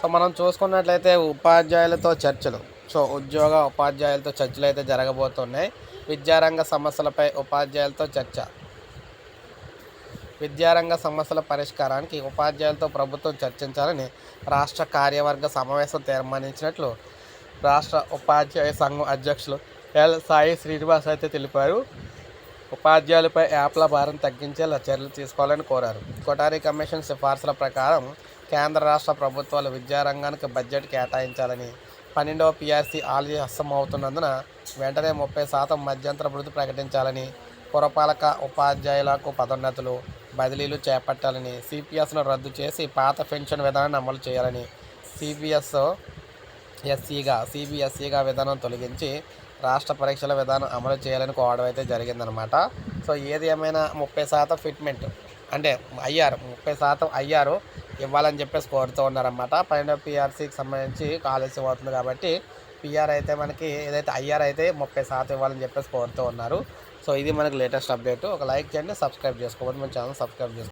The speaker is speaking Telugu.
సో మనం చూసుకున్నట్లయితే ఉపాధ్యాయులతో చర్చలు సో ఉద్యోగ ఉపాధ్యాయులతో చర్చలు అయితే జరగబోతున్నాయి. విద్యారంగ సమస్యలపై ఉపాధ్యాయులతో చర్చ. విద్యారంగ సమస్యల పరిష్కారానికి ఉపాధ్యాయులతో ప్రభుత్వం చర్చించాలని రాష్ట్ర కార్యవర్గ సమావేశం తీర్మానించినట్లు రాష్ట్ర ఉపాధ్యాయ సంఘం అధ్యక్షులు ఎల్ సాయి శ్రీనివాస్ అయితే తెలిపారు. ఉపాధ్యాయులపై యాప్ల భారం తగ్గించేలా చర్యలు తీసుకోవాలని కోరారు. కొటారి కమిషన్ సిఫార్సుల ప్రకారం కేంద్ర రాష్ట్ర ప్రభుత్వాలు విద్యారంగానికి బడ్జెట్ కేటాయించాలని పన్నెండవ పిఆర్సీ ఆల్రెడీ అవుతున్నందున వెంటనే ముప్పై శాతం మధ్యంతర వృద్ధి ప్రకటించాలని పురపాలక ఉపాధ్యాయులకు పదోన్నతులు బదిలీలు చేపట్టాలని సిపిఎస్ను రద్దు చేసి పాత పెన్షన్ విధానాన్ని అమలు చేయాలని సిపిఎస్ ఎస్సీగా సిబిఎస్ఈగా విధానం తొలగించి రాష్ట్ర పరీక్షల విధానం అమలు చేయాలని కోవడం అయితే జరిగిందనమాట. సో ఏది ఏమైనా ముప్పై శాతం ఫిట్మెంట్ అంటే ఐఆర్ ముప్పై శాతం అయ్యారు ఇవ్వాలని చెప్పేసి కోరుతూ ఉన్నారన్నమాట పైన పిఆర్సీకి సంబంధించి ఆలస్యం అవుతుంది కాబట్టి పిఆర్ అయితే మనకి ఏదైతే ఐఆర్ అయితే ముప్పై శాతం ఇవ్వాలని చెప్పేసి కోరుతూ ఉన్నారు. సో ఇది మనకి లేటెస్ట్ అప్డేట్. ఒక లైక్ చేయండి సబ్స్క్రైబ్ చేసుకోవద్దు మన ఛానల్ సబ్స్క్రైబ్ చేసుకోండి.